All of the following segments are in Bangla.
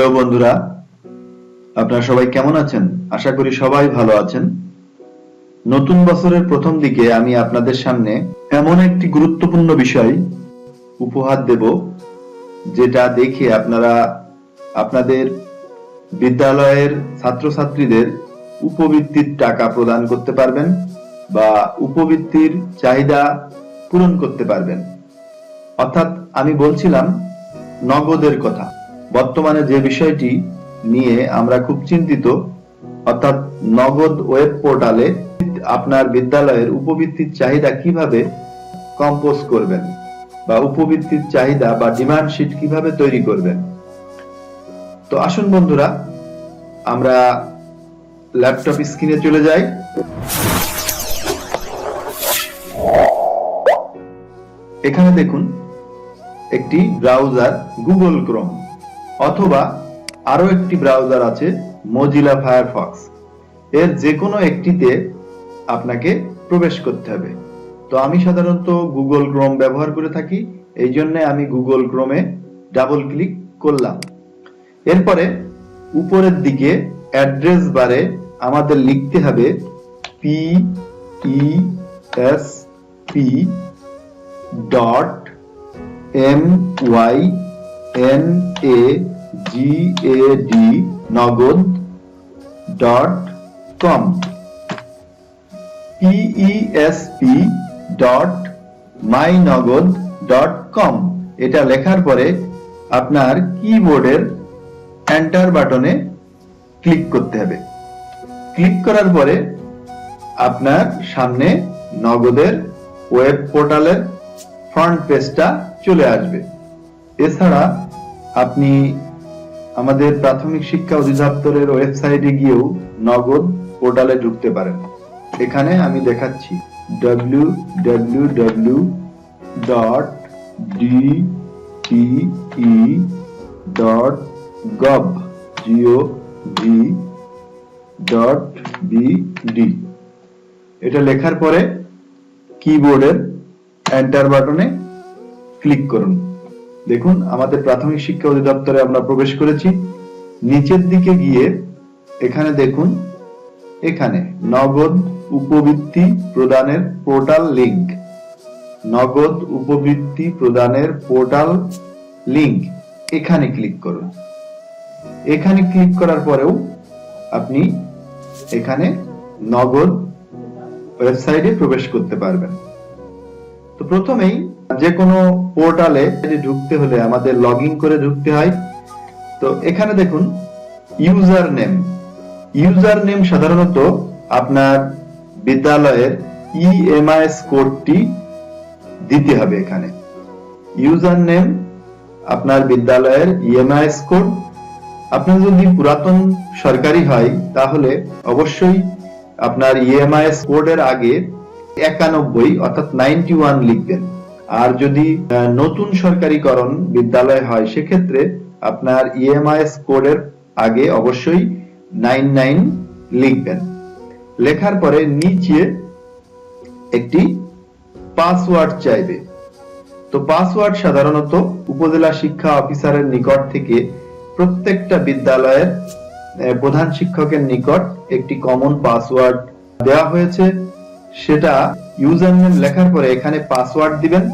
হ্যালো বন্ধুরা, আপনারা সবাই কেমন আছেন? আশা করি সবাই ভালো আছেন। নতুন বছরের প্রথম দিকে আমি আপনাদের সামনে এমন একটি গুরুত্বপূর্ণ বিষয় উপহার দেব, যেটা দেখে আপনারা আপনাদের বিদ্যালয়ের ছাত্রছাত্রীদের উপবৃত্তির টাকা প্রদান করতে পারবেন বা উপবৃত্তির চাহিদা পূরণ করতে পারবেন। অর্থাৎ আমি বলছিলাম, নগদের কথা। বর্তমানে যে বিষয়টি নিয়ে আমরা খুব চিন্তিত, অর্থাৎ নগদ ওয়েব পোর্টালে আপনার বিদ্যালয়ের উপবৃত্তির চাহিদা কীভাবে কম্পোজ করবেন বা উপবৃত্তির চাহিদা বা ডিমান্ড শিট কীভাবে তৈরি করবেন। তো আসুন বন্ধুরা, আমরা ল্যাপটপ স্ক্রিনে চলে যাই। এখানে দেখুন, একটি ব্রাউজার গুগল ক্রোম। অথবা আরও একটি ব্রাউজার আছে মজিলা ফায়ারফক্স এর যে কোনো একটিতে আপনাকে প্রবেশ করতে হবে। তো আমি সাধারণত গুগল ক্রোম ব্যবহার করে থাকি, এই জন্য আমি গুগল ক্রোমে ডাবল ক্লিক করলাম। এরপরে উপরের দিকে অ্যাড্রেস বারে আমাদের লিখতে হবে P E S P dot M Y N A G A D Nagad dot com. PESP dot my Nagad dot com. এটা লেখার পরে আপনার কিবোর্ডের এন্টার বাটনে ক্লিক করতে হবে। ক্লিক করার পরে আপনার সামনে নগদের ওয়েব পোর্টালের ফ্রন্ট পেজটা চলে আসবে। এছাড়া আপনি আমাদের প্রাথমিক শিক্ষা অধিদপ্তরের ওয়েবসাইটে গিয়েও নগদ পোর্টালে ঢুকতে পারেন। এখানে আমি দেখাচ্ছি W W W dot D T E dot gov G O V dot BD লেখার পরে কিবোর্ডের এন্টার বাটনে ক্লিক করুন। দেখুন, আমাদের প্রাথমিক শিক্ষা অধিদপ্তরে আমরা প্রবেশ করেছি। নিচের দিকে গিয়ে এখানে দেখুন, এখানে নগদ উপবৃত্তি প্রদানের পোর্টাল লিংক নগদ উপবৃত্তি প্রদানের পোর্টাল লিংক এখানে ক্লিক করুন। এখানে ক্লিক করার পরেও আপনি এখানে নগদ ওয়েবসাইটে প্রবেশ করতে পারবেন। তো প্রথমেই যে কোনো পোর্টালে ঢুকতে হলে আমাদের লগ করে ঢুকতে হয়। তো এখানে দেখুন ইউজার নেম ইউজার নেম সাধারণত আপনার বিদ্যালয়ের ইএমআইএস কোডটি দিতে হবে এখানে। ইউজার নেম আপনার বিদ্যালয়ের ইএমআইএস কোড। আপনার যদি পুরাতন সরকারি হয়, তাহলে অবশ্যই আপনার ইএমআইএস কোডের আগে একানব্বই, অর্থাৎ নাইনটি ওয়ান লিখবেন। যদি নতুন সরকারিকরণ বিদ্যালয় হয়, সেক্ষেত্রে আপনার ইএমআইএস কোডের আগে অবশ্যই নাইন নাইন লিখবেন। লেখার পরে নিচে একটি পাসওয়ার্ড চাইবে। তো পাসওয়ার্ড সাধারণত উপজেলা শিক্ষা অফিসারের নিকট থেকে প্রত্যেকটা বিদ্যালয়ের প্রধান শিক্ষকের নিকট একটি কমন পাসওয়ার্ড দেওয়া হয়েছে। সেটা ইউজার নেম লেখার পরে এখানে পাসওয়ার্ড দিবেন,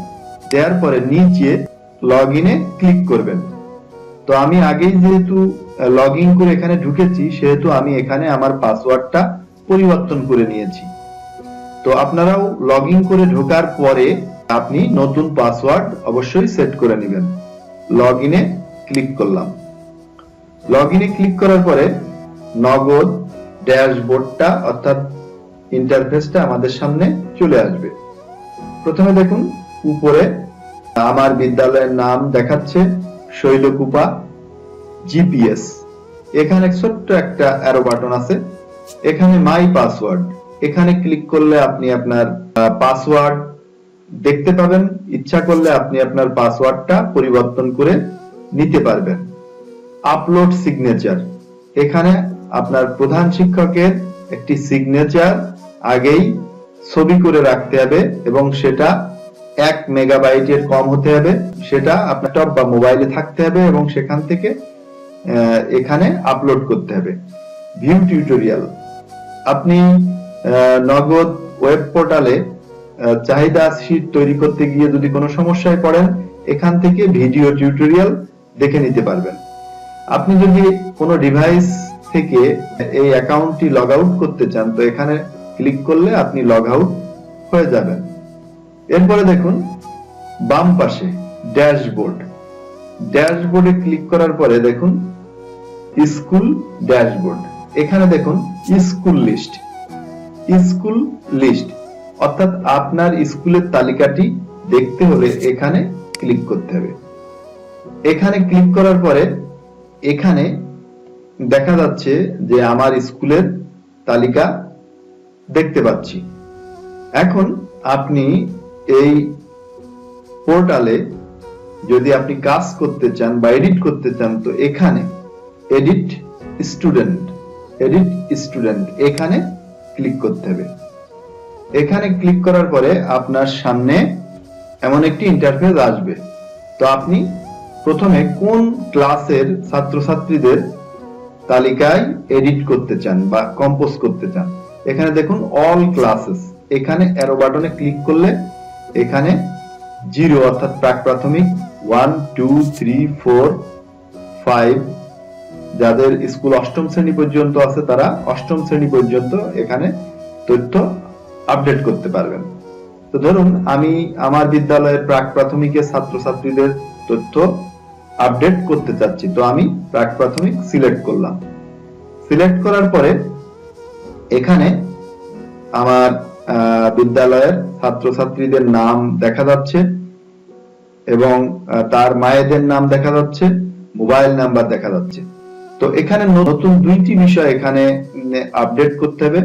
দেওয়ার পরে নিচে লগ ইনে ক্লিক করবেন। তো আমি আগেই যেহেতু লগ ইন করে এখানে ঢুকেছি, সেহেতু আমি এখানে আমার পাসওয়ার্ডটা পরিবর্তন করে নিয়েছি। তো আপনারাও লগ ইন করে ঢোকার পরে আপনি নতুন পাসওয়ার্ড অবশ্যই সেট করে নেবেন। লগ ইনে ক্লিক করলাম। লগ ইনে ক্লিক করার পরে নগদ ড্যাশবোর্ডটা, অর্থাৎ ইন্টারফেসটা আমাদের সামনে চলে আসবে। প্রথমে দেখুন, উপরে আমার বিদ্যালয়ের নাম দেখাচ্ছে শৈলকুপা জিপিএস। এখানে ছোট্ট একটা অ্যারো বাটন আছে। এখানে মাই পাসওয়ার্ড এখানে ক্লিক করলে আপনি আপনার পাসওয়ার্ড দেখতে পাবেন। ইচ্ছা করলে আপনি আপনার পাসওয়ার্ডটা পরিবর্তন করে নিতে পারবেন। আপলোড সিগনেচার এখানে আপনার প্রধান শিক্ষকের একটি সিগনেচার আগেই ছবি করে রাখতে হবে এবং সেটা এক মেগাবাইটের কম হতে হবে। সেটা আপনার টপ বা মোবাইলে থাকতে হবে এবং সেখান থেকে এখানে আপলোড করতে হবে। View tutorial. আপনি নগদ ওয়েব পোর্টালে চাহিদা শীট তৈরি করতে গিয়ে যদি কোনো সমস্যায় পড়েন, এখান থেকে ভিডিও টিউটোরিয়াল দেখে নিতে পারবেন। আপনি যদি কোনো ডিভাইস থেকে এই অ্যাকাউন্টটি লগ আউট করতে চান, তো এখানে ক্লিক করলে আপনি লগ আউট হয়ে যাবেন। এরপরে দেখুন, বাম পাশে ড্যাশবোর্ড ড্যাশবোর্ডে ক্লিক করার পরে দেখুন স্কুল ড্যাশবোর্ড এখানে দেখুন স্কুল লিস্ট স্কুল লিস্ট অর্থাৎ আপনার স্কুলের তালিকাটি দেখতে হলে এখানে ক্লিক করতে হবে। এখানে ক্লিক করার পরে এখানে দেখা যাচ্ছে যে আমার স্কুলের তালিকা দেখতে পাচ্ছি। এখন আপনি এই পোর্টালে যদি আপনি কাজ করতে চান বা এডিট করতে চান, তো এখানে এডিট স্টুডেন্ট এডিট স্টুডেন্ট, এখানে ক্লিক করতে হবে। এখানে ক্লিক করার পরে আপনার সামনে এমন একটি ইন্টারফেস আসবে। তো আপনি প্রথমে কোন ক্লাসের ছাত্রছাত্রীদের তালিকায় এডিট করতে চান বা কম্পোজ করতে চান? এখানে দেখুন অল ক্লাসেস এখানে অ্যারো বাটনে ক্লিক করলে এখানে জিরো অর্থাৎ প্রাক প্রাথমিক one two three four five যাদের স্কুল অষ্টম শ্রেণি পর্যন্ত আছে, তারা অষ্টম শ্রেণি পর্যন্ত এখানে তথ্য আপডেট করতে পারবেন। তো ধরুন, আমি আমার বিদ্যালয়ের প্রাক প্রাথমিকের ছাত্রছাত্রীদের তথ্য আপডেট করতে চাচ্ছি। তো আমি প্রাক প্রাথমিক সিলেক্ট করলাম। সিলেক্ট করার পরে এখানে আমার বিদ্যালয়ের ছাত্রছাত্রীদের নাম দেখা যাচ্ছে এবং তার মায়েদের নাম দেখা যাচ্ছে, মোবাইল নাম্বার দেখা যাচ্ছে। তো এখানে নতুন দুইটি বিষয় এখানে আপডেট করতে হবে।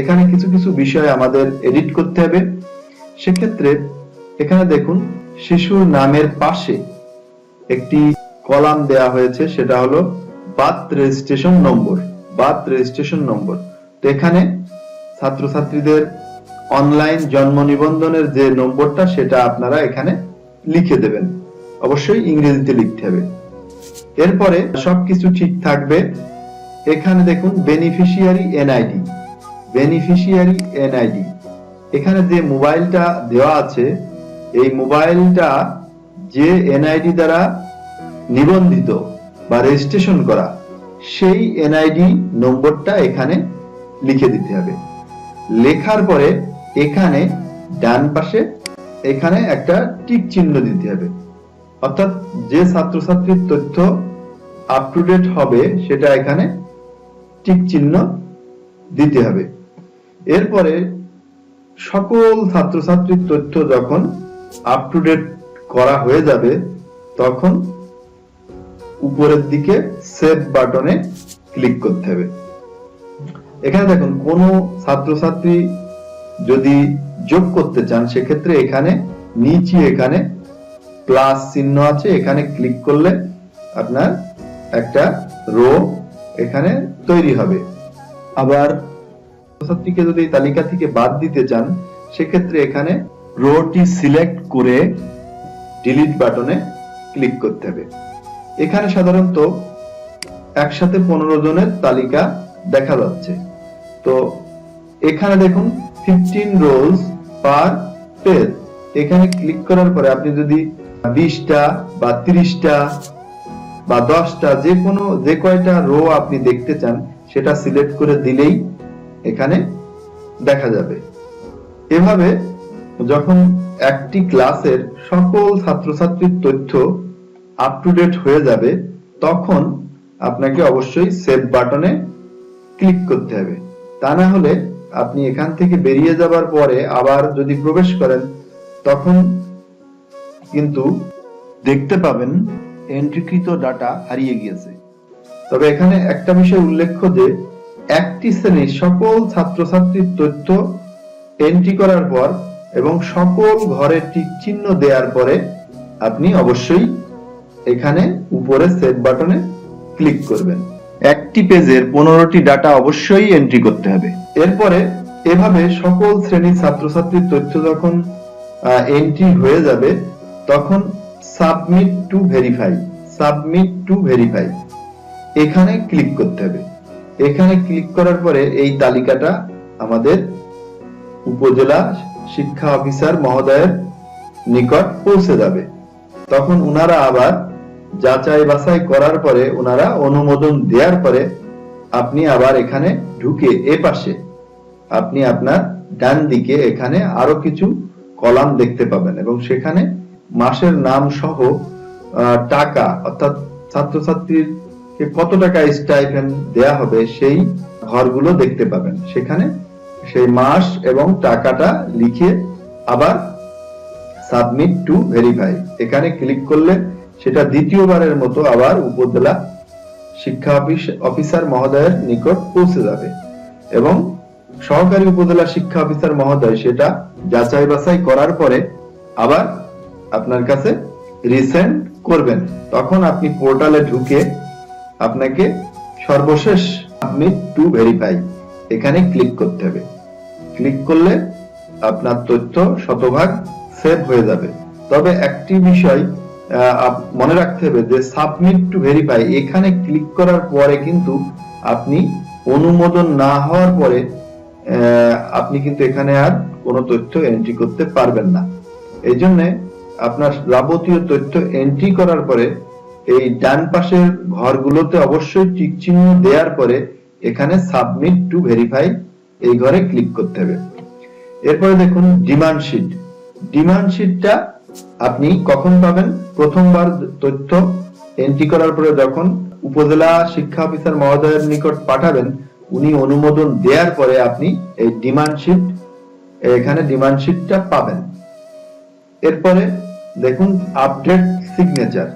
এখানে কিছু কিছু বিষয় আমাদের এডিট করতে হবে। সেক্ষেত্রে এখানে দেখুন, শিশুর নামের পাশে একটি কলাম দেয়া হয়েছে, সেটা হলো birth registration number, birth registration number. তো এখানে ছাত্রছাত্রীদের অনলাইন জন্ম নিবন্ধনের যে নম্বরটা, সেটা আপনারা এখানে লিখে দেবেন। অবশ্যই ইংরেজিতে লিখতে হবে। এরপরে সবকিছু ঠিক থাকবে। এখানে দেখুন বেনিফিশিয়ারি এনআইডি বেনিফিশিয়ারি এনআইডি এখানে যে মোবাইলটা দেওয়া আছে, এই মোবাইলটা যে এনআইডি দ্বারা নিবন্ধিত বা রেজিস্ট্রেশন করা, সেই এনআইডি নম্বরটা এখানে লিখে দিতে হবে। লেখার পরে এখানে ডান পাশে এখানে একটা টিক চিহ্ন দিতে হবে। অর্থাৎ যে ছাত্রছাত্রীর তথ্য আপ টু ডেট হবে, সেটা এখানে টিক চিহ্ন দিতে হবে। এরপরে সকল ছাত্রছাত্রীর তথ্য যখন আপ টু ডেট করা হয়ে যাবে, তখন উপরের দিকে সেভ বাটনে ক্লিক করতে হবে। এখানে দেখুন, কোন ছাত্রছাত্রী যদি যোগ করতে চান, সেক্ষেত্রে এখানে নিচে এখানে প্লাস চিহ্ন আছে। এখানে ক্লিক করলে আপনার একটা রো এখানে তৈরি হবে। আবার ছাত্রছাত্রীকে যদি তালিকা থেকে বাদ দিতে চান, সেক্ষেত্রে এখানে রোটি সিলেক্ট করে ডিলিট বাটনে ক্লিক করতে হবে। এখানে সাধারণত একসাথে পনেরো জনের তালিকা দেখা যাচ্ছে। তো এখানে দেখুন ফিফটিন রোলস পার পেজ এখানে ক্লিক করার পরে আপনি যদি বিশটা বা তিরিশটা বা দশটা যে কোনো, যে কয়টা রো আপনি দেখতে চান, সেটা সিলেক্ট করে দিলেই এখানে দেখা যাবে। এভাবে যখন একটি ক্লাসের সকল ছাত্রছাত্রীর তথ্য আপ টু ডেট হয়ে যাবে, তখন আপনাকে অবশ্যই সেভ বাটনে ক্লিক করতে হবে। তা না হলে আপনি এখান থেকে বেরিয়ে যাবার পরে আবার যদি প্রবেশ করেন, তখন কিন্তু দেখতে পাবেন এন্ট্রিকৃত ডাটা হারিয়ে গিয়েছে। তবে এখানে একটা বিষয় উল্লেখ্য যে, একটি শ্রেণির সকল ছাত্রছাত্রীর তথ্য এন্ট্রি করার পর এবং সকল ঘরে টিক চিহ্ন দেওয়ার পরে আপনি অবশ্যই এখানে উপরে সেভ বাটনে ক্লিক করবেন। একটি পেজের পনেরোটি ডাটা অবশ্যই এন্ট্রি করতে হবে। এরপরে এভাবে সকল শ্রেণির ছাত্রছাত্রীর তথ্য যখন এন্ট্রি হয়ে যাবে, তখন submit to verify submit to verify এখানে ক্লিক করতে হবে। এখানে ক্লিক করার পরে এই তালিকাটা আমাদের উপজেলা শিক্ষা অফিসার মহোদয়ের নিকট পৌঁছে যাবে। তখন উনারা আবার যাচাই বাছাই করার পরে ওনারা অনুমোদন দেওয়ার পরে আপনি আবার এখানে ঢুকে এ পাশে আপনি আপনার ডান দিকে এখানে আরও কিছু কলাম দেখতে পাবেন এবং সেখানে মাসের নাম সহ টাকা, অর্থাৎ ছাত্রছাত্রীকে কত টাকা স্টাইপেন্ড দেয়া হবে সেই ঘরগুলো দেখতে পাবেন। সেখানে সেই মাস এবং টাকাটা লিখে আবার সাবমিট টু ভেরিফাই এখানে ক্লিক করলে সেটা দ্বিতীয়বারের মতো আবার উপজেলা শিক্ষা অফিসার মহোদয়ের নিকট পৌঁছে যাবে এবং সহকারী উপজেলা শিক্ষা অফিসার মহোদয় সেটা যাচাই বাছাই করার পরে আবার আপনার কাছে রিসেন্ড করবেন। তখন আপনি পোর্টালে ঢুকে আপনাকে সর্বশেষ সাবমিট টু ভেরিফাই। এখানে ক্লিক করতে হবে। ক্লিক করলে আপনার তথ্য শতভাগ সেভ হয়ে যাবে। তবে একটি বিষয় মনে রাখতে হবে যে সাবমিট টু ভেরিফাই এখানে ক্লিক করার পরে কিন্তু আপনি অনুমোদন না হওয়ার পরে আপনি কিন্তু এখানে আর কোনো তথ্য এন্ট্রি করতে পারবেন না। এই জন্য আপনার যাবতীয় তথ্য এন্ট্রি করার পরে এই ডান পাশের ঘরগুলোতে অবশ্যই টিক চিহ্ন দেওয়ার পরে এখানে সাবমিট টু ভেরিফাই এই ঘরে ক্লিক করতে হবে। এরপরে দেখুন ডিমান্ড শিট ডিমান্ড শিটটা আপনি কখন পাবেন? প্রথমবার তথ্য এন্ট্রি করার পরে যখন উপজেলা শিক্ষা অফিসার মহোদয়ের নিকট পাঠাবেন, উনি অনুমোদন দেওয়ার পরে আপনি এই ডিমান্ড শিট এখানে ডিমান্ড শিটটা পাবেন। এরপরে দেখুন আপডেট সিগনেচার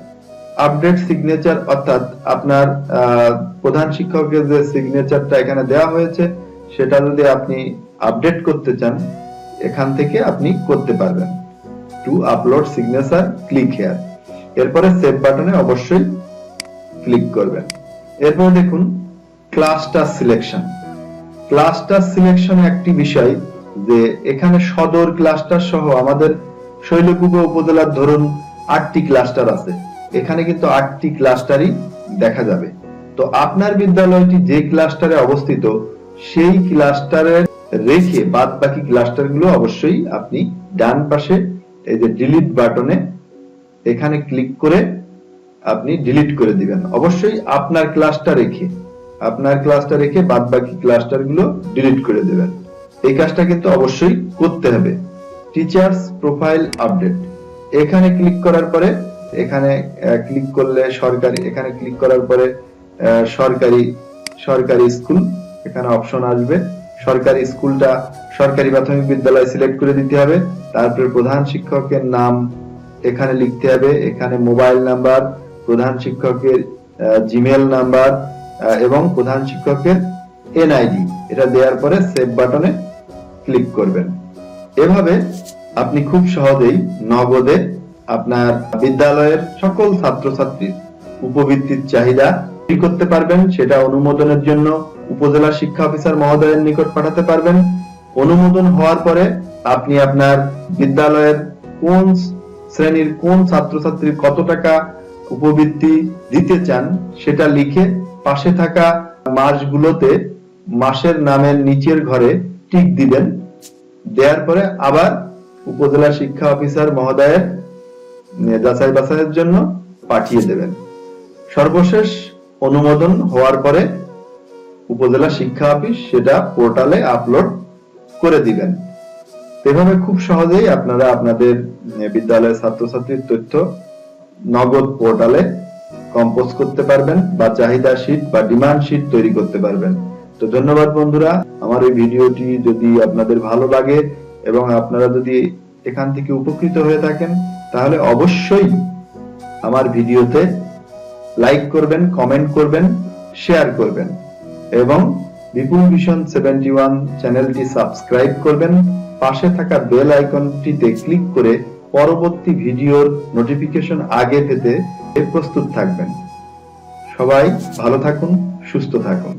আপডেট সিগনেচার অর্থাৎ আপনার প্রধান শিক্ষকের যে সিগনেচারটা এখানে দেওয়া হয়েছে, সেটা যদি আপনি আপডেট করতে চান, এখান থেকে আপনি করতে পারবেন। To upload signature click here এরপরে সেভ বাটনে অবশ্যই ক্লিক করবেন। এরপরে দেখুন ক্লাস্টার সিলেকশন ক্লাস্টার সিলেকশন একটি বিষয় যে এখানে সদর ক্লাস্টার সহ আমাদের শৈলকুপা উপজেলার ধরুন আটটি ক্লাস্টার আছে। এখানে কিন্তু আটটি ক্লাস্টারই দেখা যাবে। তো আপনার বিদ্যালয়টি যে ক্লাস্টারে অবস্থিত, সেই ক্লাস্টারের রেখে বাদ বাকি ক্লাস্টারগুলো অবশ্যই আপনি ডান পাশে এই যে ডিলিট বাটনে এখানে ক্লিক করে আপনি ডিলিট করে দিবেন। অবশ্যই আপনার ক্লাসটা রেখে, আপনার ক্লাসটা রেখে বাদ বাকি ক্লাস্টারগুলো ডিলিট করে দেবেন। এই কাজটা কিন্তু অবশ্যই করতে হবে। টিচার্স প্রোফাইল আপডেট এখানে ক্লিক করার পরে, এখানে ক্লিক করলে সরকারি, এখানে ক্লিক করার পরে সরকারি সরকারি স্কুল এখানে অপশন আসবে। সরকারি স্কুলটা সরকারি প্রাথমিক বিদ্যালয় সিলেক্ট করে দিতে হবে। তারপরে প্রধান শিক্ষকের নাম এখানে লিখতে হবে। এখানে মোবাইল নাম্বার, প্রধান শিক্ষকের জিমেল নাম্বার এবং প্রধান শিক্ষকের এনআইডি। এটা দেওয়ার পরে সেভ বাটনে ক্লিক করবেন। এভাবে আপনি খুব সহজেই নগদে আপনার বিদ্যালয়ের সকল ছাত্রছাত্রীর উপবৃত্তির চাহিদা কি করতে পারবেন। সেটা অনুমোদনের জন্য উপজেলা শিক্ষা অফিসার মহোদয়ের নিকট পাঠাতে পারবেন। অনুমোদন হওয়ার পরে আপনি আপনার বিদ্যালয়ের কোন শ্রেণির কোন ছাত্রছাত্রীর কত টাকা উপবৃত্তি দিতে চান সেটা লিখে পাশে থাকা মাসগুলোতে মাসের নামের নিচের ঘরে টিক দিবেন। দেওয়ার পরে আবার উপজেলা শিক্ষা অফিসার মহোদয়ের যাচাই বাছাইয়ের জন্য পাঠিয়ে দেবেন। সর্বশেষ অনুমোদন হওয়ার পরে উপজেলা শিক্ষা অফিস সেটা পোর্টালে আপলোড করে দিবেন। এভাবে খুব সহজেই আপনারা আপনাদের বিদ্যালয়ের ছাত্রছাত্রীর তথ্য নগদ পোর্টালে কম্পোজ করতে পারবেন বা চাহিদা শীট বা ডিমান্ড শীট তৈরি করতে পারবেন। তো ধন্যবাদ বন্ধুরা, আমার এই ভিডিওটি যদি আপনাদের ভালো লাগে এবং আপনারা যদি এখান থেকে উপকৃত হয়ে থাকেন, তাহলে অবশ্যই আমার ভিডিওতে লাইক করবেন কমেন্ট করবেন শেয়ার করবেন এবং বিপুল ভিশন সেভেন্টি ওয়ান চ্যানেলটি সাবস্ক্রাইব করবেন। পাশে থাকা বেল আইকনটিতে ক্লিক করে পরবর্তী ভিডিওর নোটিফিকেশন আগে পেতে প্রস্তুত থাকবেন। সবাই ভালো থাকুন, সুস্থ থাকুন।